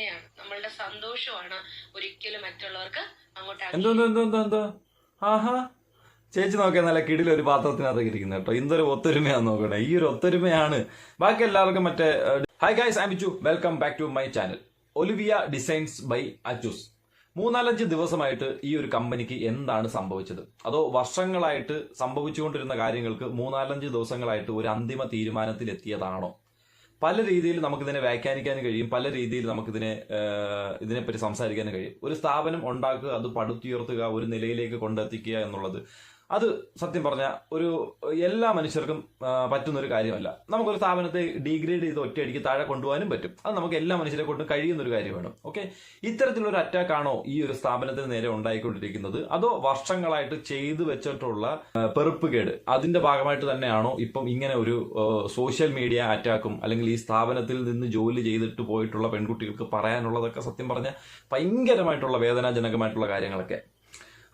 തന്നെയാണ്. നമ്മളുടെ സന്തോഷമാണ് ഒരിക്കലും മറ്റുള്ളവർക്ക് അങ്ങോട്ട് ആഹാ. ചേച്ചി നോക്കിയാൽ നല്ല കിടിൽ ഒരു പാത്രത്തിനകത്ത് ഇരിക്കുന്നത് കേട്ടോ. ഇന്നൊരു ഒത്തൊരുമയാണ് നോക്കണേ ഈ ഒരു ഒത്തൊരുമയാണ്. ബാക്കി എല്ലാവർക്കും മറ്റേ hi guys I Bichu welcome back to my channel Olivia designs by Achus മൂന്നാലഞ്ച് ദിവസമായിട്ട് ഈ ഒരു കമ്പനിക്ക് എന്താണ് സംഭവിച്ചത്? അതോ വർഷങ്ങളായിട്ട് സംഭവിച്ചുകൊണ്ടിരുന്ന കാര്യങ്ങൾക്ക് മൂന്നാലഞ്ച് ദിവസങ്ങളായിട്ട് ഒരു അന്തിമ തീരുമാനത്തിൽ എത്തിയതാണോ പല രീതിയിൽ നമുക്കിതിനെ വ്യാഖ്യാനിക്കാൻ കഴിയും പല രീതിയിൽ നമുക്കിതിനെ ഇതിനെപ്പറ്റി സംസാരിക്കാൻ കഴിയും. ഒരു സ്ഥാപനം ഉണ്ടാക്കുക അത് പടുത്തുയർത്തുക ഒരു നിലയിലേക്ക് കൊണ്ടെത്തിക്കുക എന്നുള്ളത് അത് സത്യം പറഞ്ഞാൽ ഒരു എല്ലാ മനുഷ്യർക്കും പറ്റുന്ന ഒരു കാര്യമല്ല. നമുക്കൊരു സ്ഥാപനത്തെ ഡീഗ്രേഡ് ചെയ്ത് ഒറ്റയടിക്ക് താഴെ കൊണ്ടുപോകാനും പറ്റും. അത് നമുക്ക് എല്ലാ മനുഷ്യരെ കൊണ്ടും കഴിയുന്ന ഒരു കാര്യമാണ് ഓക്കെ ഒരു അറ്റാക്ക് ആണോ ഈ ഒരു സ്ഥാപനത്തിന് നേരെ ഉണ്ടായിക്കൊണ്ടിരിക്കുന്നത്? അതോ വർഷങ്ങളായിട്ട് ചെയ്തു വെച്ചിട്ടുള്ള പെറുപ്പുകേട്? അതിന്റെ ഭാഗമായിട്ട് തന്നെയാണോ ഇപ്പം ഇങ്ങനെ ഒരു സോഷ്യൽ മീഡിയ അറ്റാക്കും അല്ലെങ്കിൽ ഈ സ്ഥാപനത്തിൽ നിന്ന് ജോലി ചെയ്തിട്ട് പോയിട്ടുള്ള പെൺകുട്ടികൾക്ക് പറയാനുള്ളതൊക്കെ സത്യം പറഞ്ഞാൽ ഭയങ്കരമായിട്ടുള്ള വേദനാജനകമായിട്ടുള്ള കാര്യങ്ങളൊക്കെ.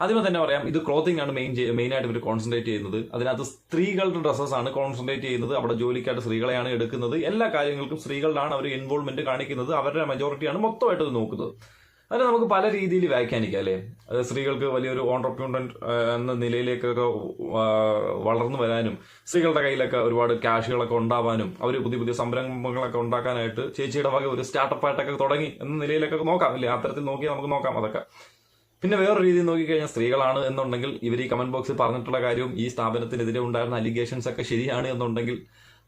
ആദ്യമേ തന്നെ പറയാം ഇത് ക്ലോത്തിങ് ആണ് മെയിൻ മെയിൻ ആയിട്ട് ഇവർ കോൺസെൻട്രേറ്റ് ചെയ്യുന്നത്. അതിനകത്ത് സ്ത്രീകളുടെ ഡ്രസ്സസ് ആണ് കോൺസെൻട്രേറ്റ് ചെയ്യുന്നത്. അവിടെ ജോലിക്കായിട്ട് സ്ത്രീകളെയാണ് എടുക്കുന്നത്. എല്ലാ കാര്യങ്ങൾക്കും സ്ത്രീകളിലാണ് അവർ ഇൻവോൾവ്മെന്റ് കാണിക്കുന്നത്. അവരുടെ മെജോറിറ്റിയാണ് മൊത്തമായിട്ട് നോക്കുന്നത്. അതിന് നമുക്ക് പല രീതിയിൽ വ്യാഖ്യാനിക്കാം അല്ലേ? അത് സ്ത്രീകൾക്ക് വലിയൊരു ഓൺടർപ്യൂണ്ടന്റ് എന്ന നിലയിലേക്കൊക്കെ വളർന്നു വരാനും സ്ത്രീകളുടെ കയ്യിലൊക്കെ ഒരുപാട് ക്യാഷുകളൊക്കെ ഉണ്ടാവാനും അവർ പുതിയ പുതിയ സംരംഭങ്ങളൊക്കെ ഉണ്ടാക്കാനായിട്ട് ചേച്ചിയുടെ വക ഒരു സ്റ്റാർട്ടപ്പ് ആയിട്ടൊക്കെ തുടങ്ങി എന്ന നിലയിലൊക്കെ നോക്കാം അല്ലേ? അത്തരത്തിൽ നോക്കി നമുക്ക് നോക്കാം അതൊക്കെ. പിന്നെ വേറൊരു രീതിയിൽ നോക്കിക്കഴിഞ്ഞാൽ സ്ത്രീകളാണ് എന്നുണ്ടെങ്കിൽ ഇവർ ഈ കമന്റ് ബോക്സിൽ പറഞ്ഞിട്ടുള്ള കാര്യവും ഈ സ്ഥാപനത്തിനെതിരെ ഉണ്ടായിരുന്ന അലിഗേഷൻസ് ഒക്കെ ശരിയാണ് എന്നുണ്ടെങ്കിൽ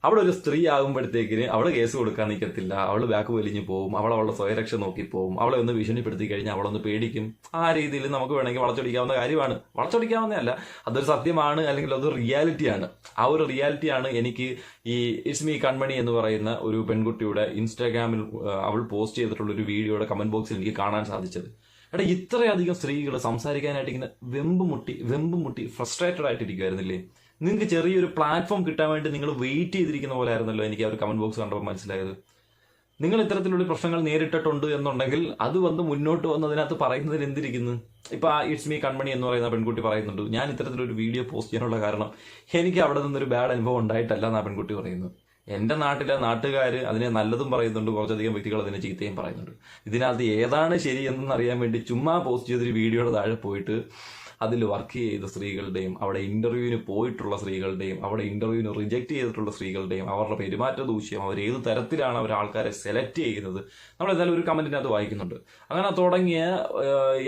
അവിടെ ഒരു സ്ത്രീ ആകുമ്പോഴത്തേക്കിന് അവൾ കേസ് കൊടുക്കാൻ നിൽക്കത്തില്ല അവൾ ബാക്ക് വലിഞ്ഞു പോകും അവൾ അവളുടെ സ്വയരക്ഷ നോക്കി പോകും അവളെ ഒന്ന് ഭീഷണിപ്പെടുത്തി കഴിഞ്ഞാൽ അവളൊന്ന് പേടിക്കും. ആ രീതിയിൽ നമുക്ക് വേണമെങ്കിൽ വളച്ചൊടിക്കാവുന്ന കാര്യമാണ്. വളച്ചൊടിക്കാവുന്നതല്ല. അതൊരു സത്യമാണ് അല്ലെങ്കിൽ അതൊരു റിയാലിറ്റിയാണ് ആ ഒരു റിയാലിറ്റിയാണ് എനിക്ക് ഈ ഇറ്റ്സ് മീ കൺമണി എന്ന് പറയുന്ന ഒരു പെൺകുട്ടിയുടെ ഇൻസ്റ്റാഗ്രാമിൽ അവൾ പോസ്റ്റ് ചെയ്തിട്ടുള്ള ഒരു വീഡിയോയുടെ കമന്റ് ബോക്സിൽ എനിക്ക് കാണാൻ സാധിച്ചത്. എടാ ഇത്രയധികം സ്ത്രീകൾ സംസാരിക്കാനായിട്ട് ഇങ്ങനെ വെമ്പ് മുട്ടി വെമ്പ് മുട്ടി ഫ്രസ്ട്രേറ്റഡ് ആയിട്ടിരിക്കുമായിരുന്നില്ലേ നിങ്ങൾക്ക് ചെറിയൊരു പ്ലാറ്റ്ഫോം കിട്ടാൻ വേണ്ടി നിങ്ങൾ വെയിറ്റ് ചെയ്തിരിക്കുന്ന പോലെ ആയിരുന്നല്ലോ എനിക്ക് ആ ഒരു കമന്റ് ബോക്സ് കണ്ടപ്പോൾ മനസ്സിലായത്. നിങ്ങൾ ഇത്തരത്തിലുള്ള പ്രശ്നങ്ങൾ നേരിട്ടിട്ടുണ്ട് എന്നുണ്ടെങ്കിൽ അത് വന്ന് മുന്നോട്ട് വന്ന് അതിനകത്ത് പറയുന്നതിൽ എന്തിരിക്കുന്നു? ഇപ്പൊ ഇറ്റ്സ് മീ കൺമണി എന്ന് പറയുന്ന പെൺകുട്ടി പറയുന്നുണ്ട് ഞാൻ ഇത്തരത്തിലൊരു വീഡിയോ പോസ്റ്റ് ചെയ്യാനുള്ള കാരണം എനിക്ക് അവിടെ നിന്നൊരു ബാഡ് അനുഭവം ഉണ്ടായിട്ടല്ല എന്നാ പെൺകുട്ടി പറയുന്നത്. എന്റെ നാട്ടിലെ നാട്ടുകാർ അതിനെ നല്ലതും പറയുന്നുണ്ട് കുറച്ചധികം വ്യക്തികൾ അതിനെ ചീത്തയും പറയുന്നുണ്ട്. ഇതിനകത്ത് ഏതാണ് ശരി എന്നറിയാൻ വേണ്ടി ചുമ്മാ പോസ്റ്റ് ചെയ്തൊരു വീഡിയോയുടെ താഴെ പോയിട്ട് അതിൽ വർക്ക് ചെയ്ത സ്ത്രീകളുടെയും അവിടെ ഇന്റർവ്യൂവിന് പോയിട്ടുള്ള സ്ത്രീകളുടെയും അവിടെ ഇന്റർവ്യൂവിന് റിജക്റ്റ് ചെയ്തിട്ടുള്ള സ്ത്രീകളുടെയും അവരുടെ പെരുമാറ്റ ദൂഷ്യം അവർ ഏത് തരത്തിലാണ് അവർ ആൾക്കാരെ സെലക്ട് ചെയ്യുന്നത് നമ്മൾ എന്തായാലും ഒരു കമന്റിനകത്ത് വായിക്കുന്നുണ്ട്. അങ്ങനെ തുടങ്ങിയ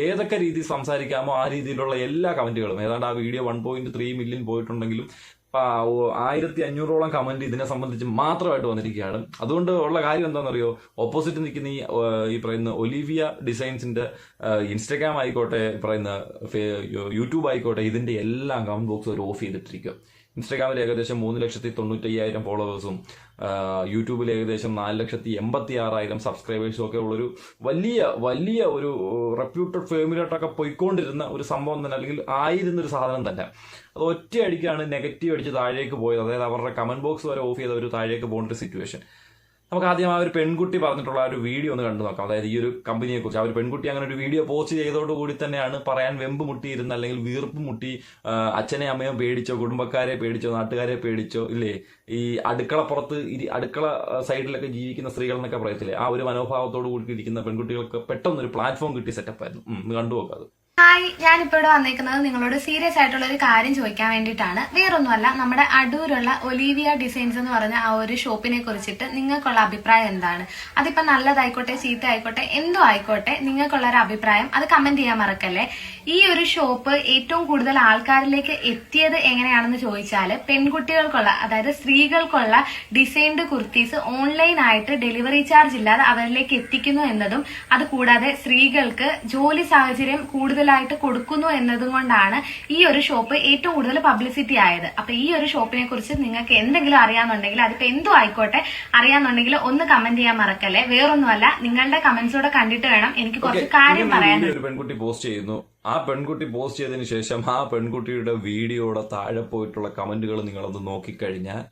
ഏതൊക്കെ രീതിയിൽ സംസാരിക്കാമോ ആ രീതിയിലുള്ള എല്ലാ കമന്റുകളും ഏതാണ്ട് ആ video one point three million പോയിട്ടുണ്ടെങ്കിലും ആയിരത്തി അഞ്ഞൂറോളം കമന്റ് ഇതിനെ സംബന്ധിച്ച് മാത്രമായിട്ട് വന്നിരിക്കുകയാണ്. അതുകൊണ്ട് ഉള്ള കാര്യം എന്താണെന്നറിയോ? ഓപ്പോസിറ്റ് നിൽക്കുന്ന ഈ ഈ പറയുന്ന ഒലിവിയ ഡിസൈൻസിന്റെ ഇൻസ്റ്റഗ്രാം ആയിക്കോട്ടെ പറയുന്ന യൂട്യൂബ് ആയിക്കോട്ടെ ഇതിന്റെ എല്ലാം കമന്റ് ബോക്സ് അവർ ഓഫ് ചെയ്തിട്ടിരിക്കും. ഇൻസ്റ്റാഗ്രാമിൽ ഏകദേശം മൂന്ന് ലക്ഷത്തി തൊണ്ണൂറ്റയ്യായിരം ഫോളോവേഴ്സും യൂട്യൂബിൽ ഏകദേശം നാല് ലക്ഷത്തി എൺപത്തി ആറായിരം സബ്സ്ക്രൈബേഴ്സും ഒക്കെ ഉള്ളൊരു വലിയ വലിയ ഒരു റെപ്യൂട്ടഡ് ഫേമിലോട്ടൊക്കെ പോയിക്കൊണ്ടിരുന്ന ഒരു സംഭവം തന്നെ അല്ലെങ്കിൽ ആയിരുന്നൊരു സാധനം തന്നെ. ഒറ്റയടിക്കാണ് നെഗറ്റീവ് അടിച്ച് താഴേക്ക് പോയത്. അതായത് അവരുടെ കമന്റ് ബോക്സ് വരെ ഓഫ് ചെയ്ത ഒരു താഴേക്ക് പോകേണ്ട ഒരു സിറ്റുവേഷൻ നമുക്ക് ആദ്യം ആ ഒരു പെൺകുട്ടി പറഞ്ഞിട്ടുള്ള ആ ഒരു വീഡിയോ ഒന്ന് കണ്ടു നോക്കാം. അതായത് ഈ ഒരു കമ്പനിയെ കുറിച്ച് ആ ഒരു പെൺകുട്ടി അങ്ങനെ ഒരു വീഡിയോ പോസ്റ്റ് ചെയ്തതോടുകൂടി തന്നെയാണ് പറയാൻ വെമ്പ് മുട്ടിയിരുന്ന അല്ലെങ്കിൽ വീർപ്പ് മുട്ടി അച്ഛനെ അമ്മയോ പേടിച്ചോ കുടുംബക്കാരെ പേടിച്ചോ നാട്ടുകാരെ പേടിച്ചോ ഇല്ലേ? ഈ അടുക്കളപ്പുറത്ത് ഇരി അടുക്കള സൈഡിലൊക്കെ ജീവിക്കുന്ന സ്ത്രീകൾ എന്നൊക്കെ പറയത്തില്ലേ? ആ ഒരു മനോഭാവത്തോട് കൂടി ഇരിക്കുന്ന പെൺകുട്ടികൾക്ക് പെട്ടെന്ന് ഒരു പ്ലാറ്റ്ഫോം കിട്ടി സെറ്റപ്പ് ആയിരുന്നു. ഉം, കണ്ടു നോക്കാം അത്. ഹായ് ഞാനിപ്പോ ഇവിടെ വന്നിരിക്കുന്നത് നിങ്ങളോട് സീരിയസ് ആയിട്ടുള്ള ഒരു കാര്യം ചോദിക്കാൻ വേണ്ടിയിട്ടാണ്. വേറൊന്നുമല്ല നമ്മുടെ അടൂരുള്ള ഒലീവിയ ഡിസൈൻസ് എന്ന് പറഞ്ഞ ആ ഒരു ഷോപ്പിനെ കുറിച്ചിട്ട് നിങ്ങൾക്കുള്ള അഭിപ്രായം എന്താണ്? അതിപ്പോ നല്ലതായിക്കോട്ടെ ചീത്ത ആയിക്കോട്ടെ എന്തോ ആയിക്കോട്ടെ നിങ്ങൾക്കുള്ള ഒരു അഭിപ്രായം അത് കമന്റ് ചെയ്യാൻ മറക്കല്ലേ? ഈ ഒരു ഷോപ്പ് ഏറ്റവും കൂടുതൽ ആൾക്കാരിലേക്ക് എത്തിയത് എങ്ങനെയാണെന്ന് ചോദിച്ചാൽ പെൺകുട്ടികൾക്കുള്ള അതായത് സ്ത്രീകൾക്കുള്ള ഡിസൈൻഡ് കുർത്തീസ് ഓൺലൈൻ ആയിട്ട് ഡെലിവറി ചാർജ് ഇല്ലാതെ അവരിലേക്ക് എത്തിക്കുന്നു എന്നതും അതുകൂടാതെ സ്ത്രീകൾക്ക് ജോലി സാഹചര്യം കൂടുതലായിട്ട് കൊടുക്കുന്നു എന്നതും കൊണ്ടാണ് ഈ ഒരു ഷോപ്പ് ഏറ്റവും കൂടുതൽ പബ്ലിസിറ്റി ആയത്. അപ്പൊ ഈ ഒരു ഷോപ്പിനെ കുറിച്ച് നിങ്ങൾക്ക് എന്തെങ്കിലും അറിയാന്നുണ്ടെങ്കിൽ അതിപ്പോ എന്തോ ആയിക്കോട്ടെ. അറിയാന്നുണ്ടെങ്കിൽ ഒന്ന് കമന്റ് ചെയ്യാൻ മറക്കല്ലേ. വേറൊന്നുമല്ല നിങ്ങളുടെ കമന്റ്സ് കൂടെ കണ്ടിട്ട് വേണം എനിക്ക് കുറച്ച് കാര്യം പറയാനുള്ളത് പറയാൻ. ഒരു പെൺകുട്ടി പോസ്റ്റ് ചെയ്യുന്നു. ആ പെൺകുട്ടി പോസ്റ്റ് ചെയ്തതിന് ശേഷം ആ പെൺകുട്ടിയുടെ വീഡിയോയുടെ താഴെ പോയിട്ടുള്ള കമന്റുകൾ നിങ്ങളൊന്ന് നോക്കിക്കഴിഞ്ഞാൽ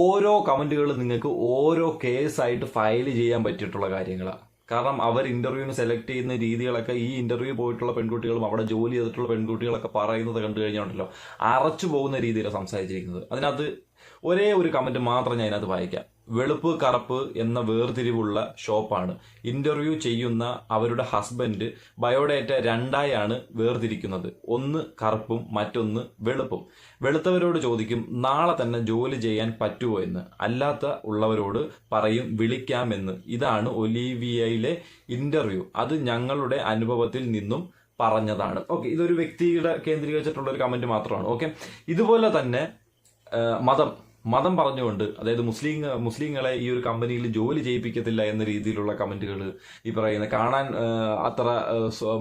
ഓരോ കമന്റുകളും നിങ്ങൾക്ക് ഓരോ കേസായിട്ട് ഫയൽ ചെയ്യാൻ പറ്റിയിട്ടുള്ള കാര്യങ്ങളാണ് കാരണം അവർ ഇന്റർവ്യൂവിന് സെലക്ട് ചെയ്യുന്ന രീതികളൊക്കെ ഈ ഇന്റർവ്യൂ പോയിട്ടുള്ള പെൺകുട്ടികളും അവിടെ ജോലി ചെയ്തിട്ടുള്ള പെൺകുട്ടികളൊക്കെ പറയുന്നത് കണ്ടു കഴിഞ്ഞുണ്ടല്ലോ അറച്ചു പോകുന്ന രീതിയിലാണ് സംസാരിച്ചിരിക്കുന്നത്. അതിനകത്ത് ഒരേ ഒരു കമന്റ് മാത്രം ഞാൻ അതിനകത്ത് വായിക്കാം. വെളുപ്പ് കറുപ്പ് എന്ന വേർതിരിവുള്ള ഷോപ്പാണ്. ഇന്റർവ്യൂ ചെയ്യുന്ന അവരുടെ ഹസ്ബൻഡ് ബയോഡേറ്റ രണ്ടായാണ് വേർതിരിക്കുന്നത്. ഒന്ന് കറുപ്പും മറ്റൊന്ന് വെളുപ്പും. വെളുത്തവരോട് ചോദിക്കും നാളെ തന്നെ ജോലി ചെയ്യാൻ പറ്റുമോ എന്ന്? അല്ലാത്ത ഉള്ളവരോട് പറയും വിളിക്കാമെന്ന്. ഇതാണ് ഒലീവിയയിലെ ഇന്റർവ്യൂ. അത് ഞങ്ങളുടെ അനുഭവത്തിൽ നിന്നും പറഞ്ഞതാണ്. ഓക്കെ ഇതൊരു വ്യക്തിയുടെ കേന്ദ്രീകരിച്ചിട്ടുള്ള ഒരു കമന്റ് മാത്രമാണ്. ഓക്കെ ഇതുപോലെ തന്നെ മതം. മതം പറഞ്ഞുകൊണ്ട് അതായത് മുസ്ലിം മുസ്ലിങ്ങളെ ഈ ഒരു കമ്പനിയിൽ ജോലി ചെയ്യിപ്പിക്കത്തില്ല എന്ന രീതിയിലുള്ള കമന്റുകൾ ഈ പറയുന്ന കാണാൻ അത്ര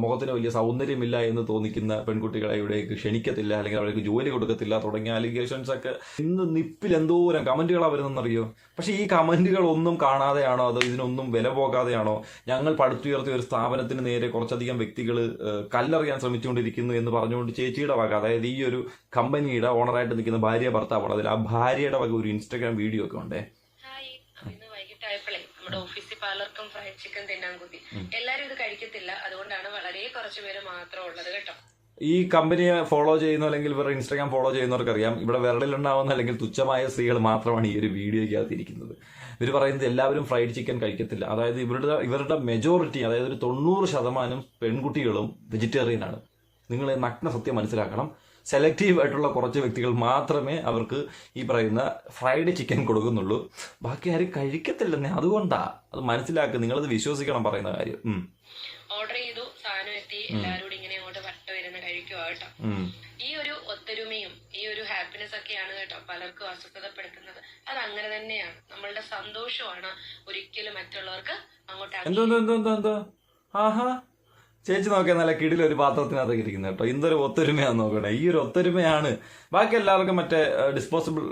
മുഖത്തിന് വലിയ സൗന്ദര്യമില്ല എന്ന് തോന്നിക്കുന്ന പെൺകുട്ടികളെ ഇവിടേക്ക് ക്ഷണിക്കത്തില്ല അല്ലെങ്കിൽ അവർക്ക് ജോലി കൊടുക്കത്തില്ല തുടങ്ങിയ അലിഗേഷൻസ് ഒക്കെ ഇന്ന് നിപ്പിൽ എന്തോരം കമന്റുകളാണ് വരുന്നതെന്നറിയോ? പക്ഷേ ഈ കമന്റുകൾ ഒന്നും കാണാതെയാണോ അതോ ഇതിനൊന്നും വില പോകാതെയാണോ? ഞങ്ങൾ പടുത്തുയർത്തിയ ഒരു സ്ഥാപനത്തിന് നേരെ കുറച്ചധികം വ്യക്തികൾ കല്ലെറിയാൻ ശ്രമിച്ചുകൊണ്ടിരിക്കുന്നു എന്ന് പറഞ്ഞുകൊണ്ട് ചേച്ചിയുടെ വക അതായത് ഈ ഒരു കമ്പനിയുടെ ഓണറായിട്ട് നിൽക്കുന്ന ഭാര്യ ഭർത്താവാണ്. അതിൽ ആ ഭാര്യയുടെ വക ഒരു ഇൻസ്റ്റാഗ്രാം വീഡിയോ ഒക്കെ ഉണ്ടേ? വൈകിട്ടായപ്പോഴേ നമ്മുടെ ഓഫീസിൽ പലർക്കും ഫ്രൈഡ് ചിക്കൻ തിന്നാൻ കുത്തി എല്ലാരും ഇത് കഴിക്കത്തില്ല. അതുകൊണ്ടാണ് വളരെ കുറച്ചു പേര് മാത്രം ഉള്ളത് കേട്ടോ. ഈ കമ്പനിയെ ഫോളോ ചെയ്യുന്ന അല്ലെങ്കിൽ ഇവരുടെ ഇൻസ്റ്റാഗ്രാം ഫോളോ ചെയ്യുന്നവർക്ക് അറിയാം. ഇവിടെ വിരളിലുണ്ടാവുന്ന അല്ലെങ്കിൽ തുച്ഛമായ സ്ത്രീകൾ മാത്രമാണ് ഈ ഒരു വീഡിയോയ്ക്കകത്ത് ഇരിക്കുന്നത്. ഇവർ പറയുന്നത് എല്ലാവരും ഫ്രൈഡ് ചിക്കൻ കഴിക്കത്തില്ല. അതായത് ഇവരുടെ ഇവരുടെ മെജോറിറ്റി അതായത് ഒരു തൊണ്ണൂറ് ശതമാനം പെൺകുട്ടികളും വെജിറ്റേറിയൻ ആണ്. നിങ്ങൾ നഗ്ന സത്യം മനസ്സിലാക്കണം. സെലക്റ്റീവ് ആയിട്ടുള്ള കുറച്ച് വ്യക്തികൾ മാത്രമേ അവർക്ക് ഈ പറയുന്ന ഫ്രൈഡ് ചിക്കൻ കൊടുക്കുന്നുള്ളൂ. ബാക്കി ആരും കഴിക്കത്തില്ലെന്നേ അതുകൊണ്ടാ. അത് മനസ്സിലാക്കുക അത് വിശ്വസിക്കണം പറയുന്ന കാര്യം. ഓർഡർ ചെയ്തു സാധനം എത്തി എല്ലാവരും ഇങ്ങനെ അങ്ങോട്ട് വട്ട വരുന്ന കഴിക്കുക കേട്ടോ. ഈ ഒരു ഒത്തൊരുമയും ഈ ഒരു ഹാപ്പിനെസ് ഒക്കെയാണ് കേട്ടോ പലർക്കും അസ്വസ്ഥതപ്പെടുത്തുന്നത്. അത് അങ്ങനെ തന്നെയാണ്. നമ്മളുടെ സന്തോഷമാണ് ഒരിക്കലും മറ്റുള്ളവർക്ക് അങ്ങോട്ട് ചേച്ചി നോക്കിയാൽ നല്ല കിടിൽ ഒരു പാത്രത്തിനകത്ത് ഇരിക്കുന്നത് കേട്ടോ. ഇന്നൊരു ഒത്തൊരുമയാണ് നോക്കട്ടെ. ഈ ഒരു ഒത്തൊരുമയാണ് ബാക്കി എല്ലാവർക്കും മറ്റേ ഡിസ്പോസിബിൾ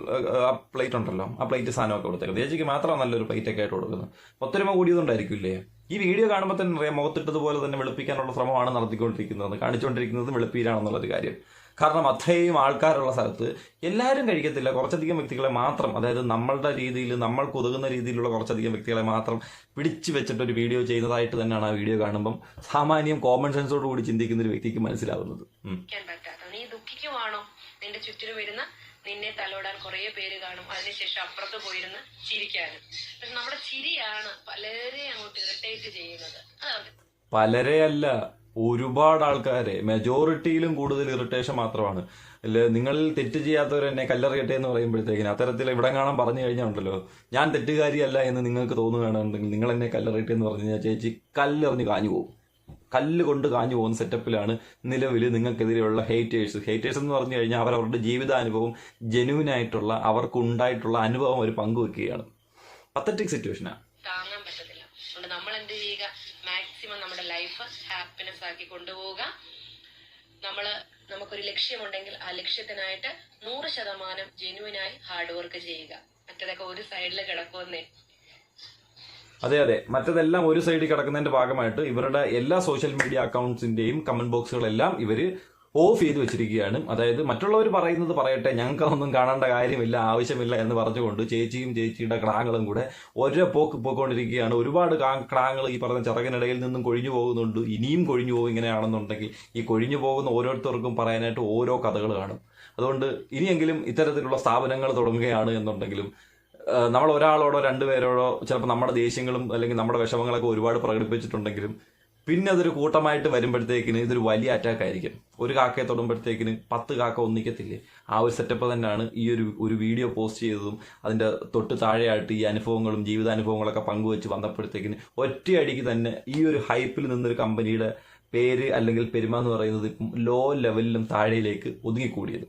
പ്ലേറ്റ് ഉണ്ടല്ലോ. ആ പ്ലേറ്റ് സാധനമൊക്കെ കൊടുത്തേക്കുന്നത്. ചേച്ചിക്ക് മാത്രം നല്ലൊരു പ്ലേറ്റ് ഒക്കെ ആയിട്ട് കൊടുക്കുന്നത്. ഒത്തൊരുമ കൂടിയതുകൊണ്ടായിരിക്കില്ലേ? ഈ വീഡിയോ കാണുമ്പോൾ തന്നെ അറിയാം മുഖത്തിട്ടതുപോലെ തന്നെ വെളുപ്പിക്കാനുള്ള ശ്രമമാണ് നടത്തിക്കൊണ്ടിരിക്കുന്നത്. കാണിച്ചുകൊണ്ടിരിക്കുന്നത് വെളുപ്പീരാണെന്നുള്ളൊരു കാര്യം. കാരണം അത്രയും ആൾക്കാരുള്ള സ്ഥലത്ത് എല്ലാവരും കഴിക്കത്തില്ല. കുറച്ചധികം വ്യക്തികളെ മാത്രം അതായത് നമ്മളുടെ രീതിയിൽ നമ്മൾക്ക് ഒതുങ്ങുന്ന രീതിയിലുള്ള കുറച്ചധികം വ്യക്തികളെ മാത്രം പിടിച്ചു വെച്ചിട്ട് ഒരു വീഡിയോ ചെയ്യുന്നതായിട്ട് തന്നെയാണ് ആ വീഡിയോ കാണുമ്പം സാമാന്യം കോമൺ സെൻസോട് കൂടി ചിന്തിക്കുന്ന ഒരു വ്യക്തിക്ക് മനസ്സിലാവുന്നത്. നീ ദുഃഖിക്കുവാണോ? നിന്റെ നിന്നെ തലോടാൻ കുറെ പേര് കാണും. അതിനുശേഷം അപ്പുറത്ത് പോയിരുന്ന് ചിരിക്കാനും. പക്ഷെ നമ്മുടെ ചിരിയാണ് പലരെ അങ്ങോട്ട് ഇറിറ്റേറ്റ് ചെയ്യുന്നത്. പലരെ പലരെയല്ല. ഒരുപാട് ആൾക്കാരെ മെജോറിറ്റിയിലും കൂടുതൽ ഇറിറ്റേഷൻ മാത്രമാണ്. നിങ്ങൾ തെറ്റ് ചെയ്യാത്തവർ എന്നെ കല്ലെറിയട്ടെ എന്ന് പറയുമ്പോഴത്തേക്കിന് അത്തരത്തിൽ ഇവിടെ കാണാൻ പറഞ്ഞു കഴിഞ്ഞാൽ ഉണ്ടല്ലോ. ഞാൻ തെറ്റുകാരിയല്ല എന്ന് നിങ്ങൾക്ക് തോന്നുകയാണെന്നുണ്ടെങ്കിൽ നിങ്ങൾ എന്നെ കല്ലെറിയട്ടെ എന്ന് പറഞ്ഞു കഴിഞ്ഞാൽ ചേച്ചി കല്ലെറിഞ്ഞ് കാഞ്ഞു പോകും. കല്ല് കൊണ്ട് കാഞ്ഞു പോകുന്ന സെറ്റപ്പിലാണ് നിലവിൽ നിങ്ങൾക്കെതിരെയുള്ള ഹേറ്റേഴ്സ് ഹേറ്റേഴ്സ് എന്ന് പറഞ്ഞു കഴിഞ്ഞാൽ അവർ അവരുടെ ജീവിതാനുഭവം ജെനുവിനായിട്ടുള്ള അവർക്കുണ്ടായിട്ടുള്ള അനുഭവം അവർ പങ്കുവെക്കുകയാണ്. പത്തറ്റിക് സിറ്റുവേഷനാണ് അതുകൊണ്ട് നമ്മൾ എന്ത് ചെയ്യുക? മാക്സിമം നമ്മുടെ ലൈഫ് ഹാപ്പിനെസ് ആക്കി കൊണ്ടുപോവുക. നമ്മൾ നമുക്കൊരു ലക്ഷ്യമുണ്ടെങ്കിൽ ആ ലക്ഷ്യത്തിനായിട്ട് നൂറ് ശതമാനം ജെന്യുവനായി ഹാർഡ് വർക്ക് ചെയ്യുക. മറ്റേതൊക്കെ ഒരു സൈഡിൽ കിടക്കുമെന്നേ. അതെ അതെ. മറ്റതെല്ലാം ഒരു സൈഡിൽ കിടക്കുന്നതിന്റെ ഭാഗമായിട്ട് ഇവരുടെ എല്ലാ സോഷ്യൽ മീഡിയ അക്കൗണ്ട്സിന്റെയും കമന്റ് ബോക്സുകളെല്ലാം ഇവർ ഓഫ് ചെയ്ത് വെച്ചിരിക്കുകയാണ്. അതായത് മറ്റുള്ളവർ പറയുന്നത് പറയട്ടെ ഞങ്ങൾക്ക് അതൊന്നും കാണേണ്ട കാര്യമില്ല ആവശ്യമില്ല എന്ന് പറഞ്ഞുകൊണ്ട് ചേച്ചിയും ചേച്ചിയുടെ ക്രാങ്ങളും കൂടെ ഒരേ പോക്ക് പോയിക്കൊണ്ടിരിക്കുകയാണ്. ഒരുപാട് ക്രാങ്ങൾ ഈ പറഞ്ഞ ചിറകിനിടയിൽ നിന്നും കൊഴിഞ്ഞു പോകുന്നുണ്ട്. ഇനിയും കൊഴിഞ്ഞു പോകും ഇങ്ങനെയാണെന്നുണ്ടെങ്കിൽ ഈ കൊഴിഞ്ഞു പോകുന്ന ഓരോരുത്തർക്കും പറയാനായിട്ട് ഓരോ കഥകൾ കാണും. അതുകൊണ്ട് ഇനിയെങ്കിലും ഇത്തരത്തിലുള്ള സ്ഥാപനങ്ങൾ തുടങ്ങുകയാണ് എന്നുണ്ടെങ്കിലും നമ്മൾ ഒരാളോടോ രണ്ടുപേരോടോ ചിലപ്പോൾ നമ്മുടെ ദേഷ്യങ്ങളും അല്ലെങ്കിൽ നമ്മുടെ വിഷമങ്ങളൊക്കെ ഒരുപാട് പ്രകടിപ്പിച്ചിട്ടുണ്ടെങ്കിലും പിന്നെ അതൊരു കൂട്ടമായിട്ട് വരുമ്പോഴത്തേക്കിന് ഇതൊരു വലിയ അറ്റാക്ക് ആയിരിക്കും. ഒരു കാക്കയെ തൊടുമ്പോഴത്തേക്കിന് പത്ത് കാക്ക ഒന്നിക്കത്തില്ലേ? ആ ഒരു സെറ്റപ്പ് തന്നെയാണ് ഈ ഒരു ഒരു വീഡിയോ പോസ്റ്റ് ചെയ്തതും അതിന്റെ തൊട്ട് താഴെയായിട്ട് ഈ അനുഭവങ്ങളും ജീവിതാനുഭവങ്ങളൊക്കെ പങ്കുവെച്ച് വന്നപ്പോഴത്തേക്കിന് ഒറ്റയടിക്ക് തന്നെ ഈ ഒരു ഹൈപ്പിൽ നിന്നൊരു കമ്പനിയുടെ പേര് അല്ലെങ്കിൽ പെരുമ എന്ന് പറയുന്നത് ലോ ലെവലിലും താഴെയിലേക്ക് ഒതുങ്ങിക്കൂടിയത്.